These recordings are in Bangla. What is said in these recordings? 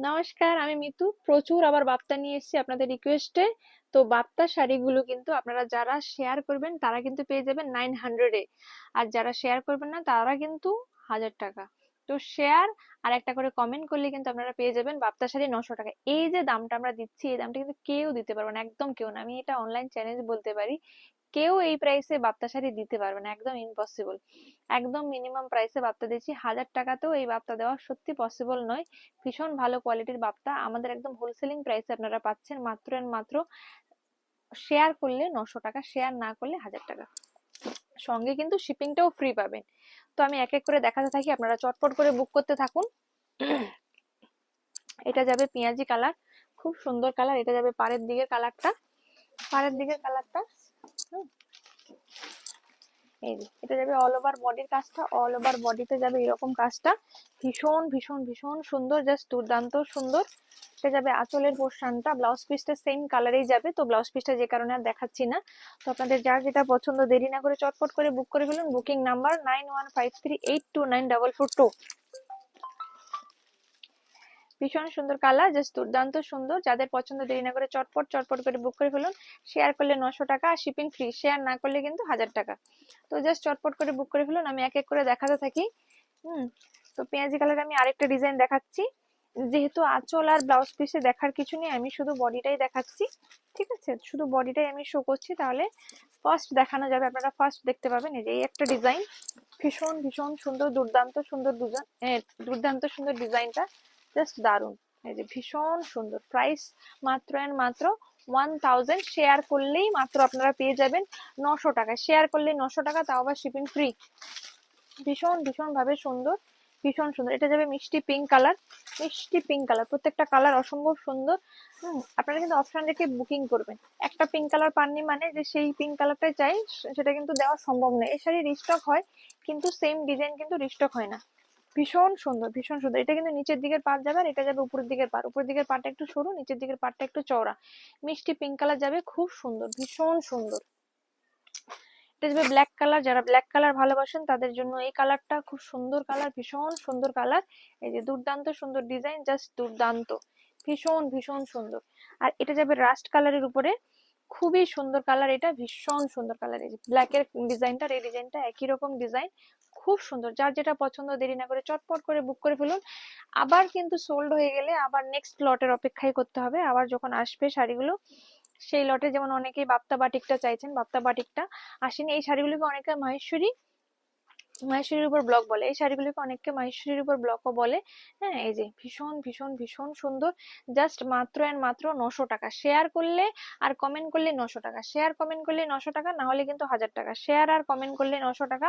নমস্কার, আমি মিতু। প্রচুর আবার বাপ্তা নিয়ে এসেছি আপনাদের রিকোয়েস্টে তো বাপ্তা শাড়িগুলো কিন্তু আপনারা যারা শেয়ার করবেন, তারা কিন্তু পেয়ে যাবেন নাইন হান্ড্রেডে আর যারা শেয়ার করবেন না, তারা কিন্তু হাজার টাকা। তো শেয়ার আর একটা করে কমেন্ট করলে কিন্তু আপনারা পেয়ে যাবেন বাপ্তা শাড়ি নশো টাকা। এই যে দামটা আমরা দিচ্ছি, এই দামটা কিন্তু কেউ দিতে পারবে না, একদম কেউ না। আমি এটা অনলাইন চ্যালেঞ্জ বলতে পারি। কেউ এই প্রাইসে বাপ্তা শাড়ি দিতে পারবে না, একদম ইম্পসিবল একদম মিনিমাম প্রাইসে বাপ্তা দিচ্ছি। হাজার টাকাতেও এই বাপ্তা দেওয়া সত্যি পসিবল নয়। ভীষণ ভালো কোয়ালিটির বাপ্তা। আমাদের একদম হোলসেলিং প্রাইসে আপনারা পাচ্ছেন মাত্র এন্ড মাত্র শেয়ার করলে নশো টাকা শেয়ার না করলে হাজার টাকা। সঙ্গে কিন্তু শিপিংটাও ফ্রি পাবেন। তো আমি এক এক করে দেখাতে থাকি, আপনারা চটপট করে বুক করতে থাকুন। এটা যাবে পেঁয়াজি কালার খুব সুন্দর কালার এটা যাবে পাড়ের দিকের কালারটা পাড়ের দিকের কালারটা এই এটা যাবে অল ওভার বডির কাজটা অল ওভার বডিতে যাবে এরকম কাজটা। ভীষণ ভীষণ ভীষণ সুন্দর জাস্ট দুর্দান্ত সুন্দর। এটা যাবে আঁচলের পোর্শনটা ব্লাউজ পিসটা সেম কালারেই যাবে, তো ব্লাউজ পিসটা যে কারণে আর দেখাচ্ছি না। তো আপনাদের যার যেটা পছন্দ, দেরি না করে চটপট করে বুক করে ফেলুন। Booking number nine one five three eight two nine double four two ভীষণ সুন্দর কালার জাস্ট দুর্দান্ত সুন্দর। যাদের পছন্দ, দেরি না করে চটপট চটপট করে বুক করে ফেলুন। শেয়ার করলে নশো টাকা, আর শিপিং ফ্রি শেয়ার না করলে কিন্তু হাজার টাকা। তো জাস্ট চটপট করে বুক করে ফেলুন, আমি এক এক করে দেখাতে থাকি। হুম, তো পেঁয়াজি কালার আমি আরেকটা ডিজাইন দেখাচ্ছি। যেহেতু আঁচল আর ব্লাউজ পিসে দেখার কিছু নেই, আমি শুধু বডিটাই দেখাচ্ছি। ঠিক আছে? শুধু বডিটাই আমি শো করছি, তাহলে ফার্স্ট দেখানো যাবে। আপনারা ফার্স্ট দেখতে পাবেন এই যে, এই একটা ডিজাইন ভীষণ ভীষণ সুন্দর, দুর্দান্ত সুন্দর দুজন দুর্দান্ত সুন্দর ডিজাইনটা জাস্ট দারুণ এই যে ভীষণ সুন্দর। প্রাইস মাত্র এন্ড মাত্র ওয়ান থাউজেন্ড শেয়ার করলেই মাত্র আপনারা পেয়ে যাবেন নশো টাকা। শেয়ার করলে নশো টাকা, তাও আবার শিপিং ফ্রি ভীষণ ভীষণ ভাবে সুন্দর। ভীষণ সুন্দর। এটা যাবে মিষ্টি পিঙ্ক কালার মিষ্টি পিঙ্ক কালার প্রত্যেকটা কালার অসম্ভব সুন্দর। হুম, আপনারা কিন্তু অপশন রেখে বুকিং করবেন। একটা পিঙ্ক কালার পাননি মানে যে সেই পিঙ্ক কালারটাই চাই সেটা কিন্তু দেওয়া সম্ভব নয়। এই শাড়ি রিস্টক হয়, কিন্তু সেম ডিজাইন কিন্তু রিস্টক হয় না। ভীষণ সুন্দর ভীষণ সুন্দর। এটা কিন্তু নিচের দিকের পাট যাবে আর এটা যাবে উপরের দিকের পাট উপরের দিকের পাটটা একটু সরু, নিচের দিকের পাটটা একটু চওড়া। মিষ্টি পিঙ্ক কালার যাবে, খুব সুন্দর, ভীষণ সুন্দর। এটা যাবে ব্ল্যাক কালার যারা ব্ল্যাক কালার ভালোবাসেন তাদের জন্য এই কালারটা খুব সুন্দর কালার ভীষণ সুন্দর কালার এই যে দুর্দান্ত সুন্দর ডিজাইন জাস্ট দুর্দান্ত। ভীষণ ভীষণ সুন্দর। আর এটা যাবে রাস্ট কালারের উপরে। খুবই সুন্দর কালার এটা, ভীষণ সুন্দর কালার এই যে ব্ল্যাকের ডিজাইনটা এই ডিজাইনটা একই রকম ডিজাইন খুব সুন্দর। যার যেটা পছন্দ দেরি না করে চটপট করে বুক করে ফেলুন। আবার কিন্তু সোল্ড হয়ে গেলে আবার নেক্সট লটের অপেক্ষাই করতে হবে। আবার যখন আসবে শাড়িগুলো, সেই লটে যেমন অনেকেই বাপ্তা বাটিকটা চাইছেন, বাপ্তা বাটিকটা। আসেনি, এই শাড়িগুলোকে অনেকে মাহেশ্বরী? মাহেশ্বরীর উপর ব্লক বলে। এই শাড়িগুলিকে অনেককে মাহেশ্বরীর উপর ব্লকও বলে। হ্যাঁ এই যে ভীষণ ভীষণ ভীষণ সুন্দর। জাস্ট মাত্র অ্যান্ড মাত্র নশো টাকা। শেয়ার করলে আর কমেন্ট করলে নশো টাকা। শেয়ার কমেন্ট করলে নশো টাকা, না হলে কিন্তু হাজার টাকা। শেয়ার আর কমেন্ট করলে নশো টাকা,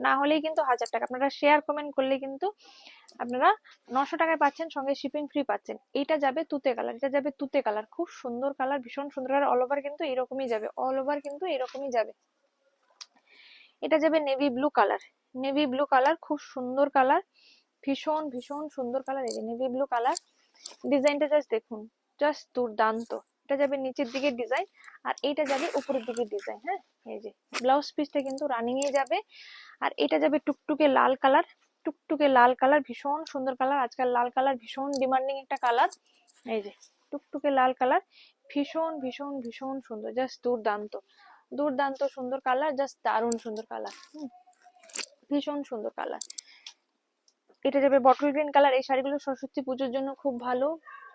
না হলেই কিন্তু হাজার টাকা। আপনারা শেয়ার কমেন্ট করলে কিন্তু আপনারা নশো টাকায় পাচ্ছেন, সঙ্গে শিপিং ফ্রি পাচ্ছেন। এইটা যাবে তুতে কালার এটা যাবে তুতে কালার খুব সুন্দর কালার ভীষণ সুন্দর। আর অল ওভার কিন্তু এরকমই যাবে। অল ওভার কিন্তু এরকমই যাবে। এটা যাবে navy blue colour navy blue colour খুব সুন্দর কালার ভীষণ ভীষণ সুন্দর কালার এই যে নেভি ব্লু কালার ডিজাইনটা জাস্ট দেখুন জাস্ট দুর্দান্ত। এটা যাবে নিচের দিকে ডিজাইন আর এইটা যাবে উপরের দিকে ডিজাইন হ্যাঁ? এই যে ব্লাউজ পিসটা কিন্তু রানিং এ যাবে। আর এটা যাবে টুকটুকে লাল কালার টুকটুকে লাল কালার ভীষণ সুন্দর কালার আজকাল লাল কালার ভীষণ ডিমান্ডিং একটা কালার এই যে টুকটুকে লাল কালার ভীষণ ভীষণ ভীষণ সুন্দর জাস্ট দুর্দান্ত। দুর্দান্ত সুন্দর কালার জাস্ট দারুণ সুন্দর কালার ভীষণ সুন্দর কালার এটা যাবে বটল গ্রিন কালার এই শাড়িগুলো সরস্বতী পুজোর জন্য খুব ভালো।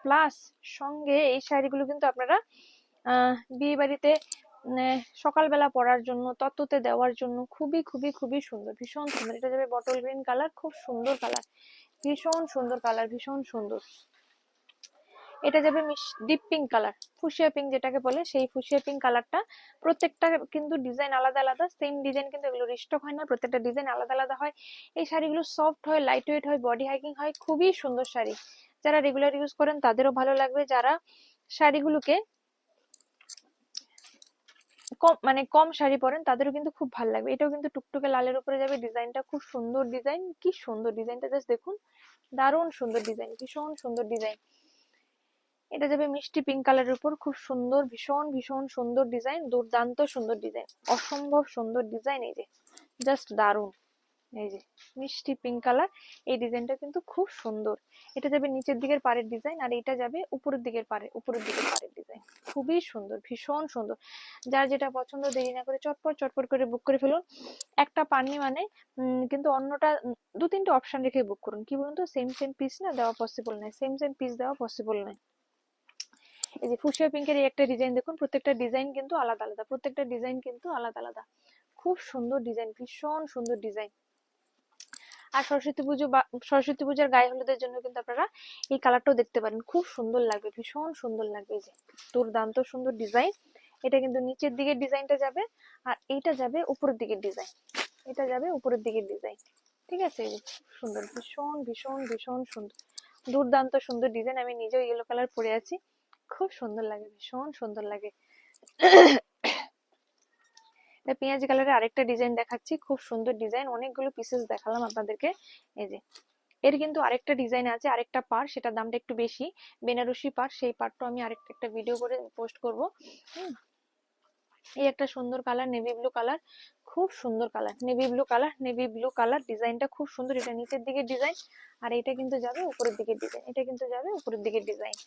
প্লাস সঙ্গে এই শাড়িগুলো কিন্তু আপনারা বিয়ে বাড়িতে সকালবেলা পরার জন্য, তত্ত্বতে দেওয়ার জন্য খুবই খুবই খুবই সুন্দর, ভীষণ সুন্দর। এটা যাবে বটল গ্রিন কালার খুব সুন্দর কালার ভীষণ সুন্দর কালার ভীষণ সুন্দর। এটা যাবে deep pink colour fuchsia pink যেটাকে বলে, সেই ফুসিয়া পিঙ্ক কালারটা প্রত্যেকটা কিন্তু ডিজাইন আলাদা আলাদা সেম ডিজাইন কিন্তু এগুলো রিস্টক হয় না, প্রত্যেকটা ডিজাইন আলাদা আলাদা হয়। এই শাড়িগুলো সফট হয় লাইট ওয়েট হয় বডি হাইকিং হয়, খুবই সুন্দর শাড়ি। যারা রেগুলার ইউজ করেন, তাদেরও ভালো লাগবে। যারা শাড়িগুলোকে কম মানে কম শাড়ি পরেন, তাদেরও কিন্তু খুব ভালো লাগবে। এটাও কিন্তু টুকটুকে লালের উপরে যাবে। ডিজাইনটা খুব সুন্দর ডিজাইন। কি সুন্দর ডিজাইনটা, জাস্ট দেখুন। দারুণ সুন্দর ডিজাইন, ভীষণ সুন্দর ডিজাইন। এটা যাবে মিষ্টি পিঙ্ক কালারের উপর। খুব সুন্দর, ভীষণ ভীষণ সুন্দর ডিজাইন দুর্দান্ত সুন্দর ডিজাইন অসম্ভব সুন্দর ডিজাইন এই যে জাস্ট দারুণ। এই যে, মিষ্টি পিঙ্ক কালার এই ডিজাইনটা কিন্তু খুব সুন্দর। এটা যাবে নিচের দিকের পাড়ের ডিজাইন আর এটা যাবে উপরের দিকের পাড়ে উপরের দিকের পাড়ের ডিজাইন খুবই সুন্দর, ভীষণ সুন্দর। যার যেটা পছন্দ দেরি না করে চটপট চটপট করে বুক করে ফেলুন। একটা পাননি মানে কিন্তু অন্যটা দু তিনটে অপশন রেখে বুক করুন। কি বলুন তো? সেম সেম পিস না? দেওয়া পসিবল নয় সেম সেম পিস দেওয়া পসিবল নয় এই যে ফুসিয়া পিঙ্কের এই একটা ডিজাইন দেখুন, প্রত্যেকটা ডিজাইন কিন্তু আলাদা আলাদা, প্রত্যেকটা ডিজাইন কিন্তু আলাদা আলাদা। খুব সুন্দর ডিজাইন ভীষণ সুন্দর ডিজাইন আর সরস্বতী পুজো বা, সরস্বতী পূজার গায়ে হলুদের জন্য কিন্তু আপনারা এই কালারটাও দেখতে পারেন। খুব সুন্দর লাগবে, ভীষণ সুন্দর লাগবে এই যে। দুর্দান্ত সুন্দর ডিজাইন এটা কিন্তু নিচের দিকের ডিজাইনটা যাবে আর এইটা যাবে উপরের দিকের ডিজাইন এটা যাবে উপরের দিকের ডিজাইন ঠিক আছে? সুন্দর, ভীষণ ভীষণ ভীষণ সুন্দর। দুর্দান্ত সুন্দর ডিজাইন আমি নিজেও ইয়েলো কালার পরে আছি। খুব সুন্দর লাগে, ভীষণ সুন্দর লাগে। পেঁয়াজ কালারের আরেকটা ডিজাইন দেখাচ্ছি, খুব সুন্দর ডিজাইন অনেকগুলো পিসেস দেখালাম আপনাদেরকে। এই যে, এর কিন্তু আরেকটা ডিজাইন আছে, আরেকটা পার সেটার দামটা একটু বেশি। বেনারসি পার সেই পারটা আমি আরেকটা, একটা ভিডিও করে পোস্ট করব। এই একটা সুন্দর কালার নেভি ব্লু কালার খুব সুন্দর colour navy blue colour navy blue colour ডিজাইনটা খুব সুন্দর। এটা নিচের দিকের ডিজাইন আর এটা কিন্তু যাবে উপরের দিকের ডিজাইন এটা কিন্তু যাবে উপরের দিকের ডিজাইন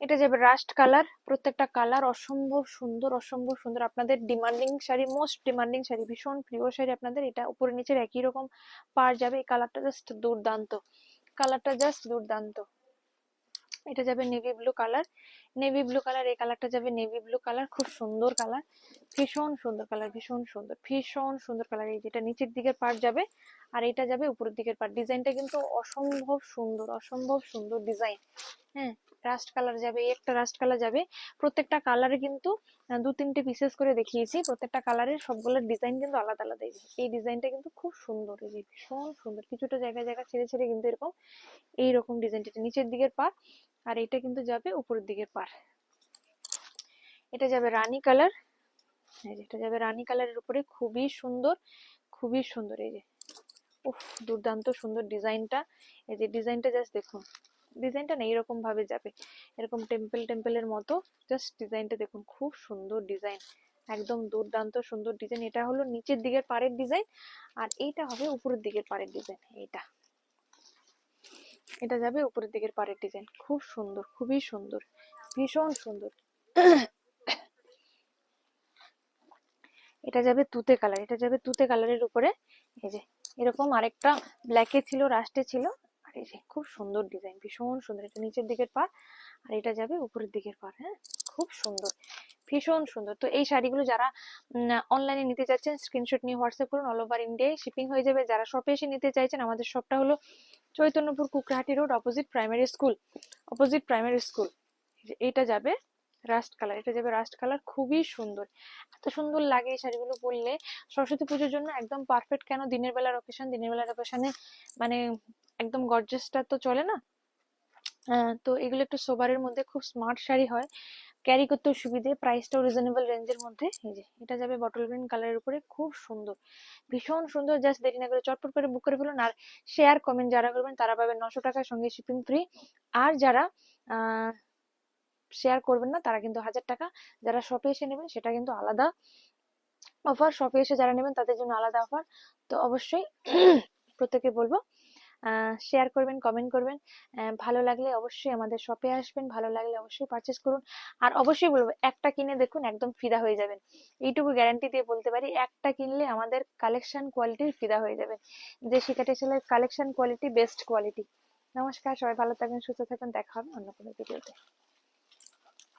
এটা যাবে রাস্ট কালার, প্রত্যেকটা কালার অসম্ভব সুন্দর অসম্ভব সুন্দর। আপনাদের demanding sari most demanding sari, ভীষণ প্রিয় শাড়ি আপনাদের, এটা উপরে নিচের একই রকম পার যাবে। এই কালারটা জাস্ট দুর্দান্ত। কালারটা জাস্ট দুর্দান্ত। এটা যাবে navy blue colour. Navy blue colour, এই কালারটা যাবে নেভি ব্লু কালার। খুব সুন্দর কালার। ভীষণ সুন্দর কালার, ভীষণ সুন্দর ভীষণ সুন্দর কালার। এই যেটা নিচের দিকের পার্ট যাবে আর এটা যাবে উপরের দিকের পার্ট ডিজাইনটা কিন্তু অসম্ভব সুন্দর অসম্ভব সুন্দর ডিজাইন হ্যাঁ। রাস্ট কালার যাবে, একটা রাস্ট কালার যাবে, প্রত্যেকটা কালারে কিন্তু দু তিনটে পিসেস করে দেখিয়েছি, প্রত্যেকটা কালারের সবগুলোর ডিজাইন কিন্তু আলাদা আলাদা। এই ডিজাইনটা কিন্তু খুব সুন্দর, এই যে ভীষণ সুন্দর। কিছুটা জায়গায় জায়গা ছেড়ে ছেড়ে কিন্তু এরকম, এইরকম ডিজাইনটা নিচের দিকের পার আর এটা কিন্তু যাবে উপরের দিকের পার এটা যাবে রানী কালার এটা যাবে রানী কালারের উপরে, খুবই সুন্দর খুবই সুন্দর, এই যে। উফ, দুর্দান্ত সুন্দর ডিজাইনটা এই যে ডিজাইনটা জাস্ট দেখুন। ডিজাইনটা না এরকম ভাবে যাবে। এরকম টেম্পেল টেম্পলের মতো জাস্ট ডিজাইনটা দেখুন, খুব সুন্দর ডিজাইন একদম দুর্দান্ত সুন্দর ডিজাইন এটা হলো নিচের দিকের পাড়ের ডিজাইন আর এইটা হবে উপরের দিকের পাড়ের ডিজাইন এইটা। এটা যাবে উপরের দিকের পাড়ের ডিজাইন খুব সুন্দর, খুবই সুন্দর, ভীষণ সুন্দর। এটা যাবে তুতে কালার এটা যাবে তুতে কালারের উপরে। এই যে, এরকম আরেকটা ব্ল্যাকে ছিল রাস্টে ছিল। আর এই যে খুব সুন্দর ডিজাইন, ভীষণ সুন্দর। এটা নিচের দিকের পা আর এটা যাবে উপরের দিকের পা হ্যাঁ? খুব সুন্দর, ভীষণ সুন্দর। তো এই শাড়িগুলো যারা অনলাইনে নিতে চাচ্ছেন স্ক্রিনশট নিয়ে হোয়াটসঅ্যাপ করুন অল ওভার ইন্ডিয়ায় শিপিং হয়ে যাবে। যারা শপে এসে নিতে চাইছেন, আমাদের শপটা হলো Chaitanyapur Kukrahati road opposite primary school opposite primary school এটা যাবে রাস্ট কালার এটা যাবে রাস্ট কালার খুবই সুন্দর। এত সুন্দর লাগে এই শাড়িগুলো পরলে। সরস্বতী পুজোর জন্য একদম পারফেক্ট কেন? দিনের বেলার অকেশন দিনের বেলার অকেশনে মানে একদম গর্জেসটা তো চলে না? তো এগুলো একটু সোবারের মধ্যে খুব স্মার্ট শাড়ি হয়। ক্যারি করতেও সুবিধে প্রাইসটাও রিজনেবল রেঞ্জের মধ্যে। এই যে, এটা যাবে বটল গ্রিন কালারের উপরে, খুব সুন্দর। ভীষণ সুন্দর জাস্ট দেরি না করে চটপট করে বুক করে ফেলুন। আর শেয়ার কমেন্ট যারা করবেন, তারা পাবেন নশো টাকার সঙ্গে শিপিং ফ্রি আর যারা শেয়ার করবেন না, তারা কিন্তু হাজার টাকা। যারা শপে এসে নেবেন, সেটা কিন্তু আলাদা অফার শপে এসে যারা নেবেন, তাদের জন্য আলাদা অফার তো অবশ্যই প্রত্যেকে বলব শেয়ার করবেন কমেন্ট করবেন। ভালো লাগলে অবশ্যই আমাদের শপে আসবেন, ভালো লাগলে অবশ্যই পারচেস করুন। আর অবশ্যই বলব, একটা কিনে দেখুন, একদম ফিদা হয়ে যাবেন। এইটুকু গ্যারান্টি দিয়ে বলতে পারি, একটা কিনলে আমাদের কালেকশন কোয়ালিটির ফিদা হয়ে যাবে। যে শিকাটি সেলের কালেকশন কোয়ালিটি বেস্ট কোয়ালিটি নমস্কার, সবাই ভালো থাকবেন, সুস্থ থাকবেন, দেখা হবে অন্য কোনো ভিডিওতে